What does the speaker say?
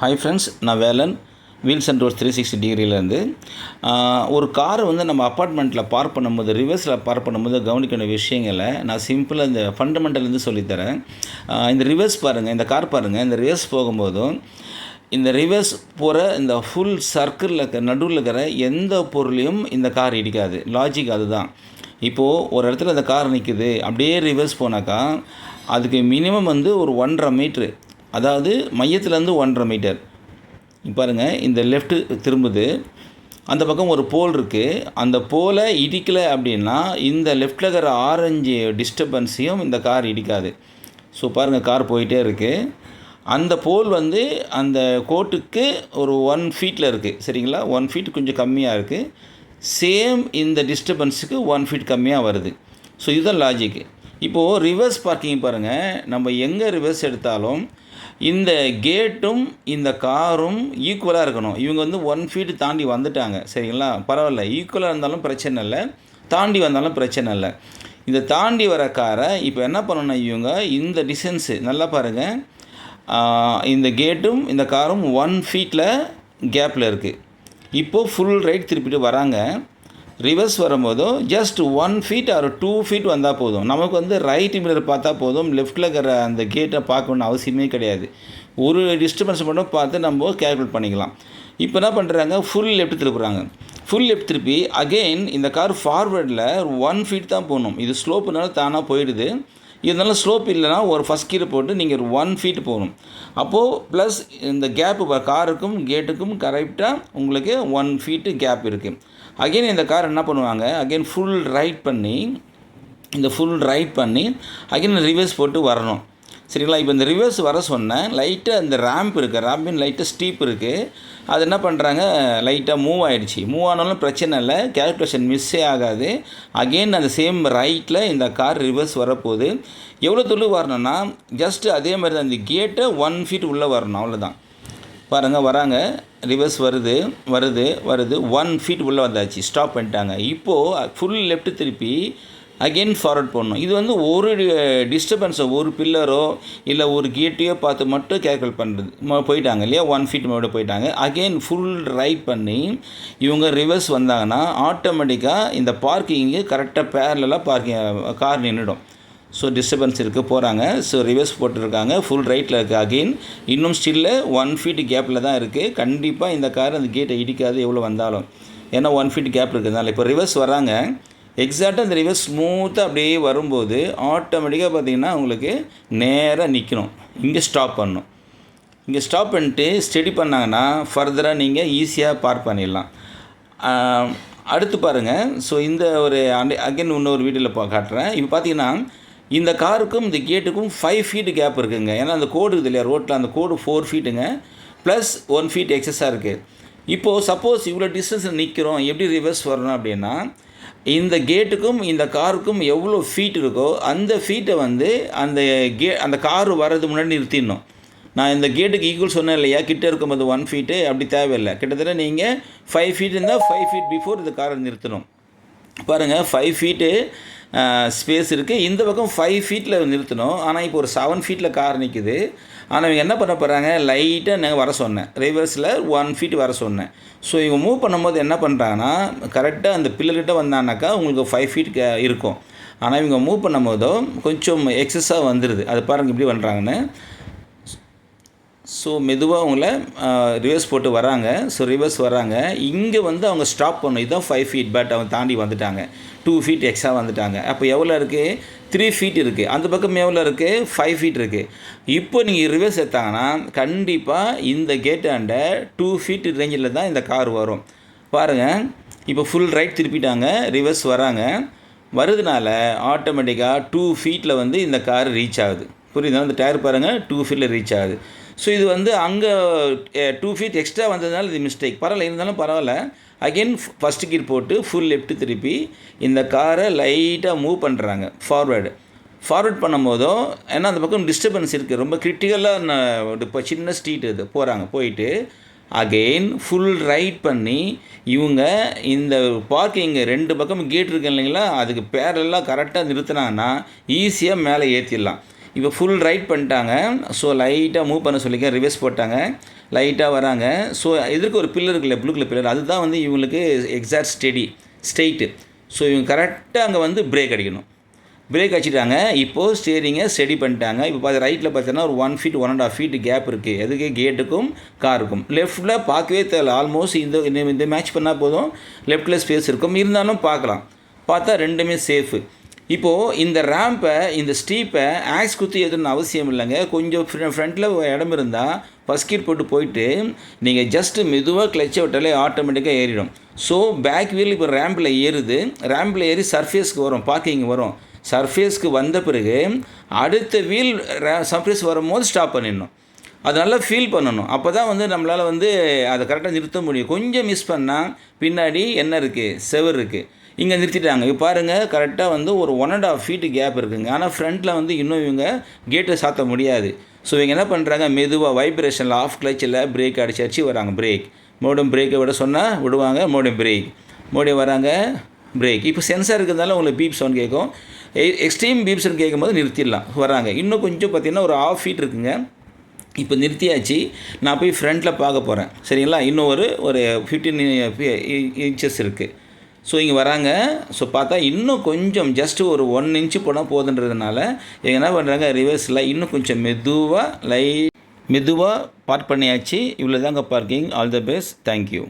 Hi friends நான் Velan. Wheels and rose three sixty டிகிரியிலேருந்து. ஒரு காரை வந்து நம்ம அப்பார்ட்மெண்ட்டில் பார்க் பண்ணும்போது ரிவர்ஸில் பார்க் பண்ணும்போது கவனிக்கணும் விஷயங்களை நான் சிம்பிளாக இந்த ஃபண்டமெண்டல்லேருந்து சொல்லித்தரேன். இந்த ரிவர்ஸ் பாருங்கள் இந்த கார் பாருங்கள் இந்த ரிவர்ஸ் போகும்போதும் இந்த ரிவர்ஸ் போகிற இந்த ஃபுல் சர்க்கிளில் இருக்க நடுவில் இருக்கிற எந்த பொருளையும் இந்த கார் இடிக்காது. லாஜிக் அதுதான். இப்போது ஒரு இடத்துல இந்த கார் நிற்குது அப்படியே ரிவர்ஸ் போனாக்கா அதுக்கு மினிமம் வந்து ஒரு ஒன்றரை மீட்ரு அதாவது மையத்துலேருந்து ஒன்றரை மீட்டர். பாருங்கள் இந்த லெஃப்ட்டு திரும்புது. அந்த பக்கம் ஒரு போல் இருக்குது அந்த போலை இடிக்கலை அப்படின்னா இந்த லெஃப்டில் இருக்கிற ஆரஞ்சு டிஸ்டர்பன்ஸையும் இந்த கார் இடிக்காது. ஸோ பாருங்கள் கார் போயிட்டே இருக்குது அந்த போல் வந்து அந்த கோட்டுக்கு ஒரு ஒன் ஃபீட்டில் இருக்குது சரிங்களா? ஒன் ஃபீட் கொஞ்சம் கம்மியாக இருக்குது சேம் இந்த டிஸ்டர்பன்ஸுக்கு ஒன் ஃபீட் கம்மியாக வருது. ஸோ இதுதான் லாஜிக்கு இப்போது ரிவர்ஸ் பார்க்கிங் பாருங்கள் நம்ம எங்கே ரிவர்ஸ் எடுத்தாலும் இந்த கேட்டும் இந்த காரும் ஈக்குவலாக இருக்கணும். இவங்க வந்து ஒன் ஃபீட் தாண்டி வந்துட்டாங்க. சரிங்களா? பரவாயில்ல. ஈக்குவலாக இருந்தாலும் பிரச்சனை இல்லை. தாண்டி வந்தாலும் பிரச்சனை இல்லை. இந்த தாண்டி வர காரை இப்போ என்ன பண்ணணும் இவங்க இந்த டிஸ்டன்ஸு நல்லா பாருங்கள் இந்த கேட்டும் இந்த காரும் ஒன் ஃபீட்டில் கேப்பில் இருக்குது இப்போது ஃபுல் ரைட் திருப்பிட்டு வராங்க. ரிவர்ஸ் வரும்போதும் just one feet or two feet வந்தால் போதும். நமக்கு வந்து ரைட் மிரர் பார்த்தா போதும். லெஃப்ட்டில் இருக்கிற அந்த கேட்டை பார்க்கணுன்னு அவசியமே கிடையாது. ஒரு டிஸ்டர்பன்ஸ் மட்டும் பார்த்து நம்ம கேல்குலேட் பண்ணிக்கலாம். இப்போ என்ன பண்ணுறாங்க ஃபுல் லெஃப்ட் திருப்புறாங்க. ஃபுல் லெஃப்ட் திருப்பி அகெயின் இந்த கார் ஃபார்வேர்டில் ஒன் ஃபீட் தான் போகணும். இது ஸ்லோப்புனால தானாக போயிடுது. இதனால் ஸ்லோப் இல்லைனா ஒரு ஃபஸ்ட் கீரை போட்டு நீங்கள் ஒன் ஃபீட் போகணும். அப்போது ப்ளஸ் இந்த கேப்பு காருக்கும் கேட்டுக்கும் கரெக்டாக உங்களுக்கு ஒன் ஃபீட்டு கேப் இருக்குது அகைன் இந்த கார் என்ன பண்ணுவாங்க? அகைன் ஃபுல் ரைட் பண்ணி இந்த ஃபுல் ரைட் பண்ணி அகெயின் ரிவர்ஸ் போட்டு வரணும். சரிங்களா? இப்போ இந்த ரிவர்ஸ் வர சொன்னேன். லைட்டாக இந்த ரேம்ப் இருக்குது ரேம்பின் லைட்டாக ஸ்டீப் இருக்குது அது என்ன பண்ணுறாங்க லைட்டாக மூவ் ஆகிடுச்சு மூவ் ஆனாலும் பிரச்சனை இல்லை. கேல்குலேஷன் மிஸ்ஸே ஆகாது. அகெயின் அந்த சேம் ரைட்டில் இந்த கார் ரிவர்ஸ் வரப்போகுது. எவ்வளோ தொழில் வரணும்னா ஜஸ்ட்டு அதே மாதிரி தான். இந்த கேட்டை ஒன் ஃபீட் உள்ளே வரணும். அவ்வளோதான் பாருங்கள் வராங்க. ரிவர்ஸ் வருது வருது வருது. ஒன் ஃபீட் உள்ளே வந்தாச்சு. ஸ்டாப் பண்ணிட்டாங்க. இப்போது ஃபுல் லெஃப்ட் திருப்பி அகெயின் ஃபார்வர்ட் பண்ணணும் இது வந்து ஒரு டிஸ்டர்பன்ஸோ ஒரு பில்லரோ இல்லை ஒரு கேட்டையோ பார்த்து மட்டும் கேல்குலேட் பண்ணுறது போயிட்டாங்க இல்லையா? ஒன் ஃபீட் மேலே போயிட்டாங்க. அகெயின் ஃபுல் ரைட் பண்ணி இவங்க ரிவர்ஸ் வந்தாங்கன்னா ஆட்டோமேட்டிக்காக இந்த பார்க்கிங்கு கரெக்டாக பேரலாக பார்க்கிங் கார் நின்றுடும் ஸோ டிஸ்டர்பன்ஸ் இருக்குது போகிறாங்க ஸோ ரிவர்ஸ் போட்டிருக்காங்க. ஃபுல் ரைட்டில் இருக்குது அகெயின் இன்னும் ஸ்டில்லு ஒன் ஃபீட் கேப்பில் தான் இருக்குது கண்டிப்பாக இந்த கார் அந்த கேட்டை இடிக்காது எவ்வளோ வந்தாலும். ஏன்னா ஒன் ஃபீட் கேப் இருக்கிறதுனால. இப்போ ரிவர்ஸ் வராங்க எக்ஸாக்டாக இந்த ரிவர்ஸ் ஸ்மூத்தாக அப்படியே வரும்போது ஆட்டோமேட்டிக்காக பார்த்தீங்கன்னா உங்களுக்கு நேராக நிற்கணும் இங்கே ஸ்டாப் பண்ணணும். இங்கே ஸ்டாப் பண்ணிட்டு ஸ்டடி பண்ணாங்கன்னா ஃபர்தராக நீங்கள் ஈஸியாக பார்க் பண்ணிடலாம். அடுத்து பாருங்கள் ஸோ இந்த ஒரு அகைன் இன்னொரு வீடியோவில் பா காட்டுறேன். இப்போ பார்த்தீங்கன்னா இந்த காருக்கும் இந்த கேட்டுக்கும் ஃபைவ் ஃபீட்டு கேப் இருக்குங்க. ஏன்னா அந்த கோடு இருக்குது இல்லையா? ரோட்டில் அந்த கோடு ஃபோர் ஃபீட்டுங்க ப்ளஸ் ஒன் ஃபீட் எக்ஸஸாக இருக்குது இப்போது சப்போஸ் இவ்வளோ டிஸ்டன்ஸில் நிற்கிறோம் எப்படி ரிவர்ஸ் வரணும் அப்படின்னா இந்த கேட்டுக்கும் இந்த காருக்கும் எவ்வளோ ஃபீட் இருக்கோ அந்த ஃபீட்டை வந்து அந்த கே அந்த கார் வர்றது முன்னாடி நிறுத்திடணும். நான் இந்த கேட்டுக்கு ஈக்குவல் சொன்னேன் இல்லையா? கிட்டே இருக்கும்போது ஒன் ஃபீட்டு அப்படி தேவையில்லை. கிட்டத்தட்ட நீங்கள் ஃபைவ் ஃபீட் இருந்தால் ஃபைவ் ஃபீட் பிஃபோர் இந்த காரை நிறுத்தணும். பாருங்கள் ஃபைவ் ஃபீட்டு ஸ்பேஸ் இருக்குது இந்த பக்கம் ஃபைவ் ஃபீட்டில் நிறுத்தணும். ஆனால் இப்போ ஒரு செவன் ஃபீட்டில் கார் நிற்குது ஆனால் இவங்க என்ன பண்ண போகிறாங்க லைட்டாக நான் வர சொன்னேன். ரிவர்ஸில் ஒன் ஃபீட் வர சொன்னேன். ஸோ இவங்க மூவ் பண்ணும்போது என்ன பண்ணுறாங்கன்னா கரெக்டாக அந்த பில்லர்கிட்ட வந்தானாக்கா உங்களுக்கு ஃபைவ் ஃபீட் இருக்கும். ஆனால் இவங்க மூவ் பண்ணும்போதோ கொஞ்சம் எக்ஸஸாக வந்துடுது அது பாருங்கள் இப்படி பண்ணுறாங்கன்னு ஸோ மெதுவாக அவங்கள ரிவர்ஸ் போட்டு வராங்க ஸோ ரிவர்ஸ் வராங்க இங்கே வந்து அவங்க ஸ்டாப் பண்ணணும். இதுதான் ஃபைவ் ஃபீட் பட் அவங்க தாண்டி வந்துட்டாங்க. டூ ஃபீட் எக்ஸ்ட்ரா வந்துட்டாங்க. அப்போ எவ்வளோ இருக்குது த்ரீ ஃபீட் இருக்குது அந்த பக்கம் எவ்வளோ இருக்குது ஃபைவ் ஃபீட் இருக்குது இப்போ நீங்கள் ரிவர்ஸ் எடுத்தாங்கன்னா கண்டிப்பாக இந்த கேட்டாண்ட டூ ஃபீட் ரேஞ்சில் தான் இந்த கார் வரும். பாருங்கள் இப்போ ஃபுல் ரைட் திருப்பிட்டாங்க. ரிவர்ஸ் வராங்க வருதுனால ஆட்டோமேட்டிக்காக டூ ஃபீட்டில் வந்து இந்த கார் ரீச் ஆகுது. புரியுதா? இந்த டயர் பாருங்கள் டூ ஃபீட்டில் ரீச் ஆகுது. ஸோ இது வந்து அங்கே டூ ஃபீட் எக்ஸ்ட்ரா வந்ததுனால இது மிஸ்டேக் பரவாயில்ல இருந்தாலும் பரவாயில்ல. அகெயின் ஃபஸ்ட் கீர் போட்டு ஃபுல் லெஃப்ட்டு திருப்பி இந்த காரை லைட்டாக மூவ் பண்ணுறாங்க ஃபார்வேர்டு ஃபார்வர்ட் பண்ணும்போதும் ஏன்னா அந்த பக்கம் டிஸ்டர்பன்ஸ் இருக்குது ரொம்ப கிரிட்டிக்கலாக இப்போ சின்ன ஸ்ட்ரீட் இது. போகிறாங்க போயிட்டு அகெயின் ஃபுல் ரைட் பண்ணி இவங்க இந்த பார்க்கிங் ரெண்டு பக்கம் கேட் இருக்கு இல்லைங்களா? அதுக்கு பேரெல்லாம் கரெக்டாக நிறுத்தினாங்கன்னா ஈஸியாக மேலே ஏற்றிடலாம் இப்போ ஃபுல் ரைட் பண்ணிட்டாங்க. ஸோ லைட்டாக மூவ் பண்ண சொல்லிக்க ரிவர்ஸ் போட்டாங்க. லைட்டாக வராங்க. ஸோ எதிர்க்கு ஒரு பில்லர் இருக்குல்ல ப்ளூ கலர் பில்லர் அதுதான் வந்து இவங்களுக்கு எக்ஸாக்ட் ஸ்டெடி ஸ்ட்ரெயிட்டு ஸோ இவங்க கரெக்டாக அங்கே வந்து பிரேக் அடிக்கணும். பிரேக் அடிச்சிட்டாங்க. இப்போது ஸ்டேரிங்கை ஸ்டெடி பண்ணிட்டாங்க. இப்போ பார்த்து ரைட்டில் பார்த்தீங்கன்னா ஒரு one feet one and half feet gap இருக்குது எதுக்கு? கேட்டுக்கும் காருக்கும் லெஃப்ட்டில் பார்க்கவே தெரியல. ஆல்மோஸ்ட் இந்த இந்த- இந்த மேட்ச் பண்ணால் போதும். லெஃப்ட்டில் ஸ்பேஸ் இருக்கும். இருந்தாலும் பார்க்கலாம். பார்த்தா ரெண்டுமே சேஃபு இப்போது இந்த ரேம்பை இந்த ஸ்டீப்பை ஆக்ஸ் குத்தி எதுன்னு அவசியம் இல்லைங்க. கொஞ்சம் ஃப்ரண்ட்டில் இடம் இருந்தால் ஃபஸ்ட் கீட் போட்டு போயிட்டு நீங்கள் ஜஸ்ட்டு மெதுவாக கிளச்சை விட்டாலே ஆட்டோமேட்டிக்காக ஏறிடும். ஸோ பேக் வீல் இப்போ ரேம்பில் ஏறுது. ரேம்பில் ஏறி சர்ஃபேஸ்க்கு வரும். பார்க்கிங் வரும். சர்ஃபேஸ்க்கு வந்த பிறகு அடுத்த வீல் ரே சர்ஃபேஸ் வரும்போது ஸ்டாப் பண்ணிடணும். அது நல்லா ஃபீல் பண்ணணும். அப்போ தான் வந்து நம்மளால் வந்து அதை கரெக்டாக நிறுத்த முடியும். கொஞ்சம் மிஸ் பண்ணால் பின்னாடி என்ன இருக்குது செவர் இருக்குது இங்கே நிறுத்திட்டாங்க. இப்போ பாருங்கள் கரெக்டாக வந்து ஒரு one and half feet gap இருக்குங்க. ஆனால் ஃப்ரண்ட்டில் வந்து இன்னும் இவங்க கேட்டை சாத்த முடியாது. ஸோ இவங்க என்ன பண்ணுறாங்க மெதுவாக வைப்ரேஷனில் ஆஃப் கிளச்சில் பிரேக் அடிச்சு அடிச்சு வராங்க. பிரேக் மோடும் பிரேக்கை விட சொன்னால் விடுவாங்க மோடம் பிரேக் மோடியம் வராங்க பிரேக் இப்போ சென்சார் இருக்கிறதால உங்களுக்கு பீப் சவுண்ட் கேட்கும். E-, எக்ஸ்ட்ரீம் பீப்ஸ்னு கேட்கும்போது நிறுத்திடலாம். வராங்க. இன்னும் கொஞ்சம் பார்த்தீங்கன்னா ஒரு ஆஃப் ஃபீட் இருக்குங்க. இப்போ நிறுத்தியாச்சு. நான் போய் ஃப்ரண்ட்டில் பார்க்க போகிறேன் சரிங்களா? இன்னும் ஒரு ஒரு ஃபிஃப்டீன் இன்ச்சஸ் இருக்குது ஸோ இங்கே வராங்க. ஸோ பார்த்தா இன்னும் கொஞ்சம் ஜஸ்ட் ஒரு ஒன் இன்ச்சு போனால் போதுன்றதுனால இவங்க என்ன பண்ணுறாங்க ரிவர்ஸில் இன்னும் கொஞ்சம் மெதுவாக லை மெதுவாக பார்க் பண்ணியாச்சு. இவ்வளோ தாங்க parking all the best thank you